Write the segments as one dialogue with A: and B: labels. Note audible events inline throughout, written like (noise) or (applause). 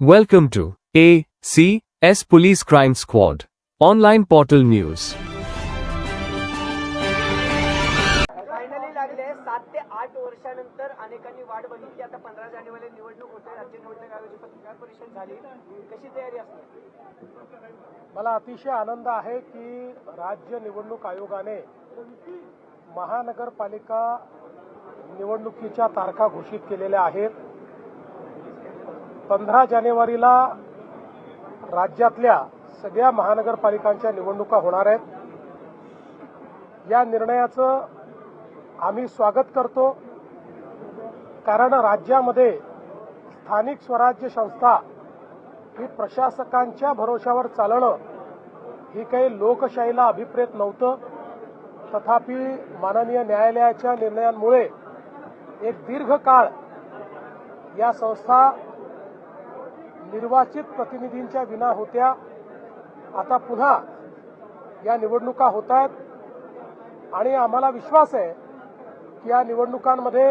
A: Welcome to A C S Police Crime Squad online portal news.
B: Finally लागले सात ते आठ वर्षानंतर अनेकांनी वाट बघितली. आता पंधरा जानेवारी निवडणूक होते. राज्य निवडणूक आयोगाची पत्रकार परिषद झाली. कशी तयारी असते?
C: मला अतिशय आनंद आहे की राज्य निवडणूक आयोगाने महानगरपालिका निवडणुकीच्या तारखा घोषित केलेल्या आहेत. पंधरा जानेवारीला राज्यातल्या सगळ्या महानगरपालिकांच्या निवडणुका होणार आहेत. या निर्णयाचं आम्ही स्वागत करतो. कारण राज्यामध्ये स्थानिक स्वराज्य संस्था ही प्रशासकांच्या भरोशावर चालणं ही काही लोकशाहीला अभिप्रेत नव्हतं. तथापि माननीय न्यायालयाच्या निर्णयांमुळे एक दीर्घ काळ या संस्था निर्वाचित प्रतिनिधींच्या विना होत्या. आता पुन्हा या निवडणुका होत आहेत आणि आम्हाला विश्वास आहे की या निवडणुकांमध्ये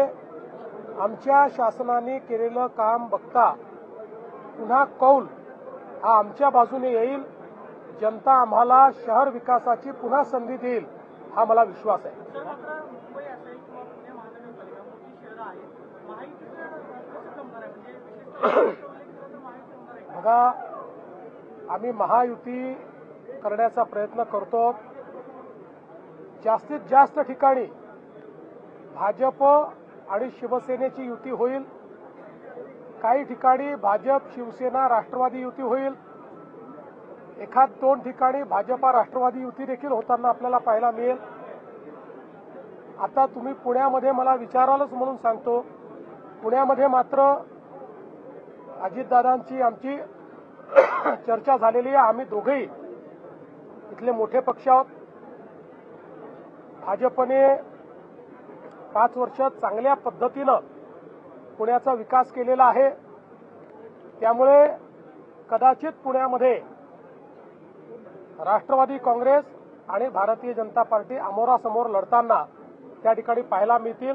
C: आमच्या शासनाने केलेलं काम बघता पुन्हा कौल हा आमच्या बाजूने येईल. जनता आम्हाला शहर विकासाची पुन्हा संधी देईल हा मला विश्वास आहे. जागा आम्ही महायुती करण्याचा प्रयत्न करतो. जास्तीत जास्त ठिकाणी भाजप आणि शिवसेनेची युती होईल. काही ठिकाणी भाजप शिवसेना राष्ट्रवादी युती होईल. एखाद दोन ठिकाणी भाजपा राष्ट्रवादी युती देखील होताना आपल्याला पाहायला मिळेल. आता तुम्ही पुण्यामध्ये मला विचारालच म्हणून सांगतो. पुण्यामध्ये मात्र अजितदादांची आमची (coughs) चर्चा झालेली आहे. आम्ही दोघेही इथले मोठे पक्ष आहोत. भाजपने पाच वर्ष चांगल्या पद्धतीनं पुण्याचा विकास केलेला आहे. त्यामुळे कदाचित पुण्यामध्ये राष्ट्रवादी काँग्रेस आणि भारतीय जनता पार्टी अमोरासमोर लढताना त्या ठिकाणी पाहायला मिळतील.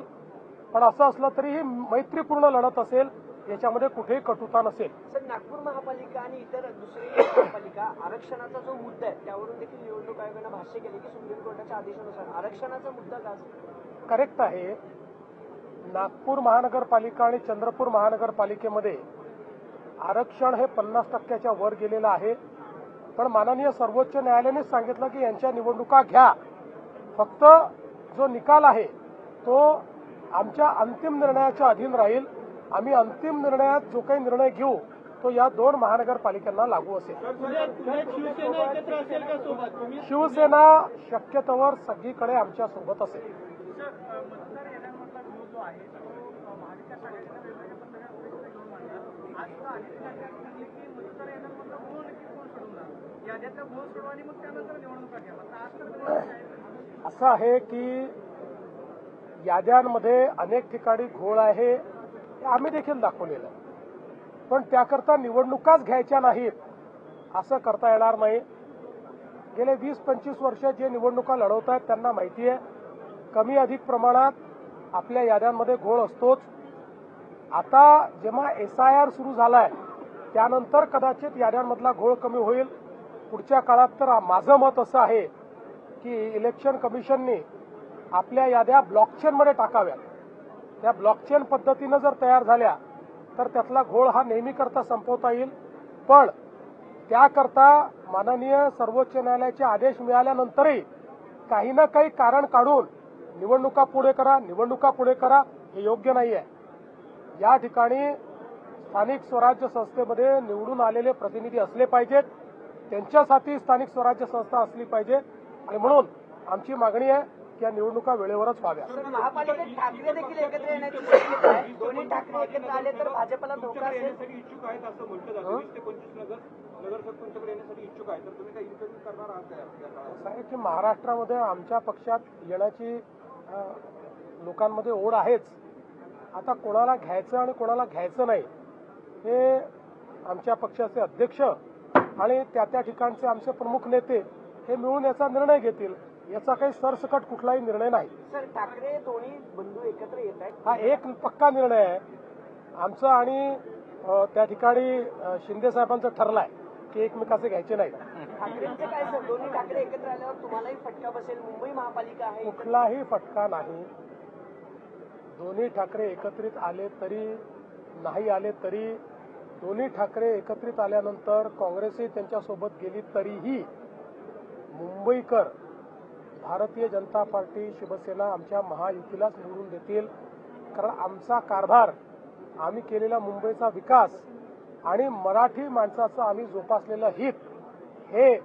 C: पण असं असलं तरीही मैत्रीपूर्ण लढत असेल याच्यामध्ये कुठेही कटुता नसेल.
B: सर नागपूर महापालिका आणि इतर दुसरी महापालिका आरक्षणाचा जो मुद्दा आहे त्यावरून देखील निवडणूक आयोगानं भाष्य केले की सुप्रीम कोर्टाच्या आदेशानुसार आरक्षणाचा मुद्दा का?
C: करेक्ट आहे. नागपूर महानगरपालिका आणि चंद्रपूर महानगरपालिकेमध्ये आरक्षण हे पन्नास टक्क्याच्या वर गेलेलं आहे. पण माननीय सर्वोच्च न्यायालयानेच सांगितलं की यांच्या निवडणुका घ्या. फक्त जो निकाल आहे तो आमच्या अंतिम निर्णयाच्या अधीन राहील. आम्ही अंतिम निर्णयात जो काही निर्णय घेऊ तो या दोन महानगरपालिकांना लागू असेल. शिवसेना शक्यतोवर सगळीकडे आमच्यासोबत असेल. असं आहे की याद्यांमध्ये अनेक ठिकाणी घोळ आहे. हे आम्ही देखील दाखवलेलं आहे. पण त्याकरता निवडणुकाच घ्यायच्या नाहीत असं करता येणार नाही. गेले वीस पंचवीस वर्ष जे निवडणुका लढवत आहेत त्यांना माहिती आहे कमी अधिक प्रमाणात आपल्या याद्यांमध्ये घोळ असतोच. आता जेव्हा एस आय आर सुरू झालाय त्यानंतर कदाचित याद्यांमधला घोळ कमी होईल. पुढच्या काळात तर माझं मत असं आहे की इलेक्शन कमिशनने आपल्या याद्या ब्लॉकचेनमध्ये टाकाव्यात. त्या ब्लॉकचेन पद्धतीनं जर तयार झाल्या तर त्यातला घोळ हा नेहमी करता संपवता येईल. पण त्याकरता माननीय सर्वोच्च न्यायालयाचे आदेश मिळाल्यानंतरही काही ना काही कारण काढून निवडणुका पुढे करा निवडणुका पुढे करा हे योग्य नाही आहे या ठिकाणी स्थानिक स्वराज्य संस्थेमध्ये निवडून आलेले प्रतिनिधी असले पाहिजेत. त्यांच्यासाठी स्थानिक स्वराज्य संस्था असली पाहिजे आणि म्हणून आमची मागणी आहे की या निवडणुका वेळेवरच व्हाव्या.
B: महापालिकेत ठाकरे देखील एकत्र येण्याची दोन्ही ठाकरे एकत्र आले तर भाजपला धोका असेल.
D: येण्यासाठी इच्छुक आहेत असं म्हटलं जातं. वीस ते पंचवीस नगर नगरसेवक तुमच्याकडे येण्यासाठी इच्छुक आहे तर तुम्ही काही इंटरव्ह्यू करणार आहात का या काळात?
C: असं आहे की महाराष्ट्रामध्ये आमच्या पक्षात येण्याची लोकांमध्ये ओढ आहेच. आता कोणाला घ्यायचं आणि कोणाला घ्यायचं नाही हे आमच्या पक्षाचे अध्यक्ष आणि त्या त्या ठिकाणचे आमचे प्रमुख नेते हे मिळून याचा निर्णय घेतील. याचा काही सरसकट कुठलाही निर्णय नाही.
B: सर ठाकरे दोन्ही बंधू एकत्र येत आहेत.
C: हा एक पक्का निर्णय आहे. आमचं आणि त्या ठिकाणी शिंदे साहेबांचं ठरलं आहे की एकमेकाचे घ्यायचे नाही.
B: ठाकरेंचं काय सर? दोन्ही ठाकरे एकत्र आल्यावर तुम्हालाही फटका बसेल? मुंबई महापालिका आहे
C: कुठलाही फटका नाही. दोन्ही ठाकरे एकत्रित आले तरी नाही आले तरी दोन्ही ठाकरे एकत्रित आल्यानंतर काँग्रेसही त्यांच्यासोबत गेली तरीही मुंबईकर भारतीय जनता पार्टी शिवसेना आमच्या महायुतीलाच निवडून देतील. कारण आमचा कारभार आम्ही केलेला मुंबईचा विकास आणि मराठी माणसाचं आम्ही जोपासलेलं हित हे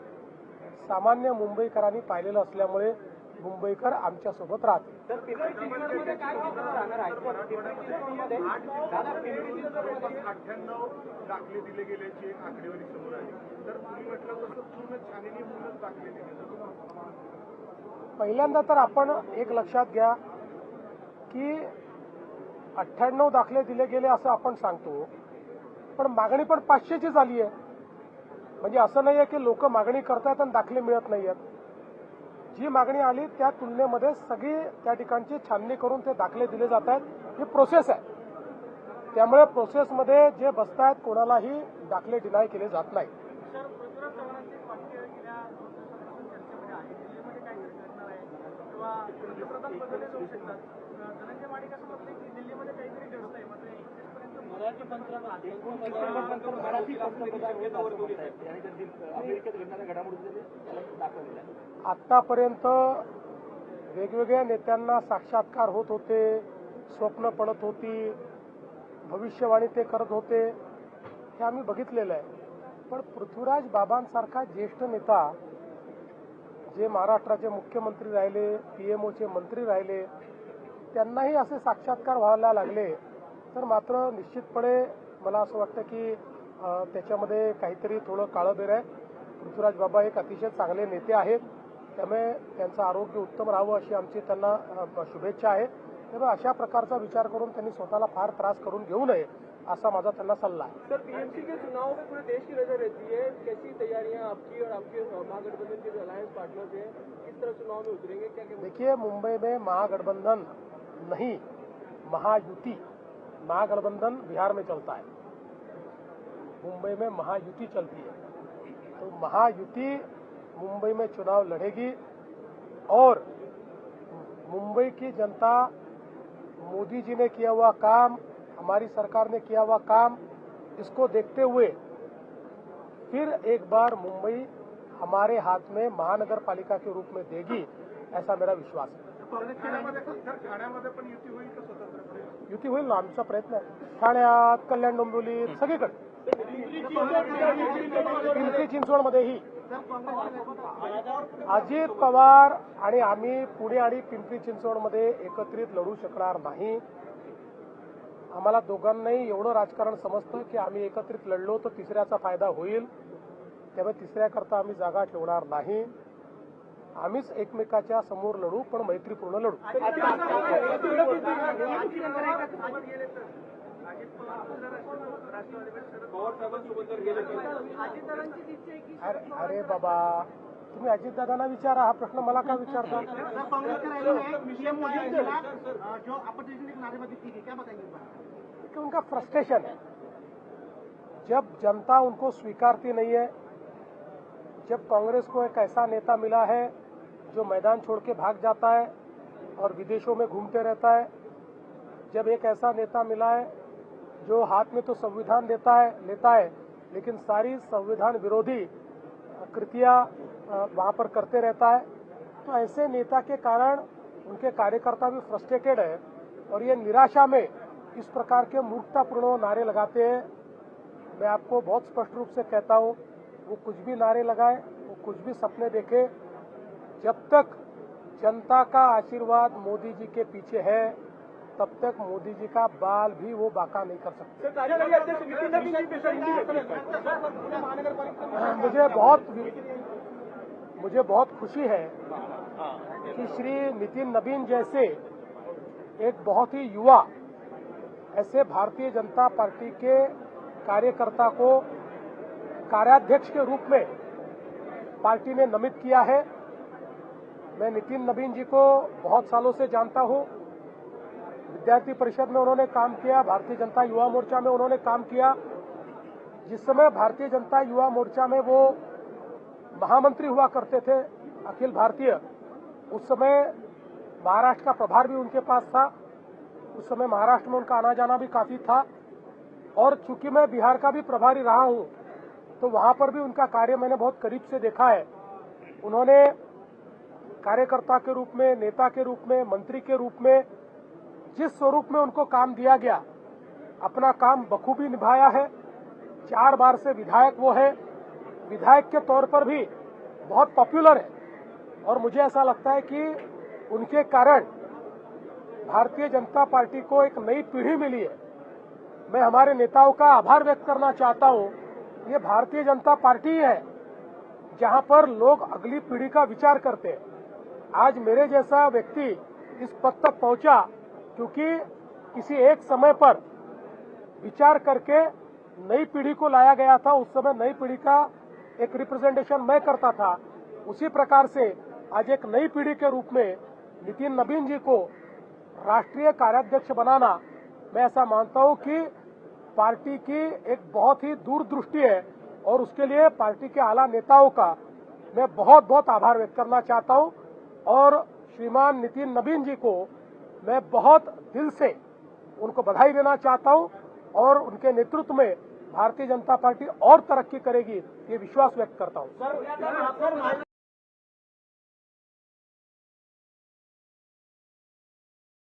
C: सामान्य मुंबईकरांनी पाहिलेलं असल्यामुळे मुंबईकर
B: चिंचवडमध्ये
E: अठ्ठ्याण्णव दाखले दिले गेल्याची आकडेवारी समोर आली. तर तुम्ही म्हटलं तसं पूर्ण छाननी म्हणूनच दाखले दिले.
C: पहिल्यांदा तर आपण एक लक्षात घ्या की अठ्ठ्याण्णव दाखले दिले गेले असं आपण सांगतो. पण मागणी पण पाचशेची झाली आहे म्हणजे असं नाही आहे की लोक मागणी करतात आणि दाखले मिळत नाही आहेत जी मागणी आली त्या तुलनेमध्ये सगळी त्या ठिकाणची छाननी करून ते दाखले दिले जात आहेत ही प्रोसेस आहे. त्यामुळे प्रोसेसमध्ये जे बसतायत कोणालाही दाखले डिनाय केले जात नाही
B: मराठी पंतप्रधान होत
D: अमेरिकेत घडणाऱ्या घडामोडी
C: आतापर्यंत वेगवेगळ्या नेत्यांना साक्षात्कार होत होते स्वप्न पडत होती भविष्यवाणी ते करत होते हे आम्ही बघितलेलं आहे. पण पृथ्वीराज बाबांसारखा ज्येष्ठ नेता जे महाराष्ट्राचे मुख्यमंत्री राहिले पीएमओचे मंत्री राहिले त्यांनाही असे साक्षात्कार व्हायला लागले. तर मात्र निश्चितपणे मला असं वाटतं की त्याच्यामध्ये काहीतरी थोडं काळं आहे. पृथ्वीराज बाबा एक अतिशय चांगले नेते आहेत. त्यामुळे त्यांचं आरोग्य उत्तम राहावं अशी आमची त्यांना शुभेच्छा आहे त्यामुळे अशा प्रकारचा विचार करून त्यांनी स्वतःला फार त्रास करून घेऊ नये असा माझा त्यांना सल्ला आहे.
B: सर पीएमसी के चुनाव में पूरे देश की नजर रहती है कैसी आपकी महागठबंधन के अलायंस किस तरह चुनाव में उतरेंगे? क्या
C: देखिए, मुंबई में महागठबंधन नहीं, महायुति, महागठबंधन बिहार में चलता है। मुंबई में महायुति चलती है। तो महायुति मुंबई में चुनाव लड़ेगी और मुंबई की जनता मोदी जी ने किया हुआ काम, हमारी सरकार ने किया हुआ काम, इसको देखते हुए फिर एक बार मुंबई हमारे हाथ में महानगर पालिका के रूप में देगी ऐसा मेरा विश्वास है।
E: युती होईल
C: ना आमचा प्रयत्न आहे. ठाण्यात कल्याण डोंबिवलीत सगळीकडे. पिंपरी चिंचवडमध्येही. अजित पवार आणि आम्ही पुणे आणि पिंपरी चिंचवडमध्ये एकत्रित लढू शकणार नाही. आम्हाला दोघांनाही एवढं राजकारण समजतं की आम्ही एकत्रित लढलो तर तिसऱ्याचा फायदा होईल. त्यामुळे तिसऱ्याकरता आम्ही जागा ठेवणार नाही. आम्हीच एकमेकाच्या समोर लढू पण मैत्रीपूर्ण लढू. अरे बाबा तुम्ही अजितदादांना विचारा हा प्रश्न मला का विचारता?
E: की
C: उनका म्हणजे फ्रस्ट्रेशन. है जब जनता उनको स्वीकारती नहीं है जब कांग्रेस को एक ऐसा नेता मिला है जो मैदान छोड़ के भाग जाता है और विदेशों में घूमते रहता है, जब एक ऐसा नेता मिला है जो हाथ में तो संविधान देता है, लेता है, लेकिन सारी संविधान विरोधी कृतियाँ वहाँ पर करते रहता है तो ऐसे नेता के कारण उनके कार्यकर्ता भी फ्रस्ट्रेटेड है और ये निराशा में इस प्रकार के मूर्खतापूर्ण नारे लगाते हैं। मैं आपको बहुत स्पष्ट रूप से कहता हूँ वो कुछ भी नारे लगाए वो कुछ भी सपने देखे जब तक जनता का आशीर्वाद मोदी जी के पीछे है तब तक मोदी जी का बाल भी वो बाका नहीं कर सकते।
B: जी
C: मुझे बहुत मुझे बहुत खुशी है कि श्री नितिन नवीन जैसे एक बहुत ही युवा ऐसे भारतीय जनता पार्टी के कार्यकर्ता को कार्याध्यक्ष के रूप में पार्टी ने नमित किया है। मैं नितिन नवीन जी को बहुत सालों से जानता हूँ। विद्यार्थी परिषद में उन्होंने काम किया, भारतीय जनता युवा मोर्चा में उन्होंने काम किया। जिस समय भारतीय जनता युवा मोर्चा में वो महामंत्री हुआ करते थे, अखिल भारतीय, उस समय महाराष्ट्र का प्रभार भी उनके पास था। उस समय महाराष्ट्र में उनका आना जाना भी काफ़ी था। और चूँकि मैं बिहार का भी प्रभारी रहा हूँ तो वहाँ पर भी उनका कार्य मैंने बहुत करीब से देखा है। उन्होंने कार्यकर्ता के रूप में, नेता के रूप में, मंत्री के रूप में, जिस स्वरूप में उनको काम दिया गया, अपना काम बखूबी निभाया है। चार बार से विधायक वो है। विधायक के तौर पर भी बहुत पॉपुलर है। और मुझे ऐसा लगता है कि उनके कारण भारतीय जनता पार्टी को एक नई पीढ़ी मिली है। मैं हमारे नेताओं का आभार व्यक्त करना चाहता हूँ। ये भारतीय जनता पार्टी है, जहाँ पर लोग अगली पीढ़ी का विचार करते हैं। आज मेरे जैसा व्यक्ति इस पद तक पहुँचा, क्योंकि किसी एक समय पर विचार करके नई पीढ़ी को लाया गया था। उस समय नई पीढ़ी का एक रिप्रेजेंटेशन मैं करता था। उसी प्रकार से आज एक नई पीढ़ी के रूप में नितिन नवीन जी को राष्ट्रीय कार्याध्यक्ष बनाना मैं ऐसा मानता हूँ कि पार्टी की एक बहुत ही दूरदृष्टि है और उसके लिए पार्टी के आला नेताओं का मैं बहुत बहुत आभार व्यक्त करना चाहता हूँ। और श्रीमान नितिन नवीन जी को मैं बहुत दिल से उनको बधाई देना चाहता हूँ और उनके नेतृत्व में भारतीय जनता पार्टी और तरक्की करेगी, ये विश्वास व्यक्त करता हूँ।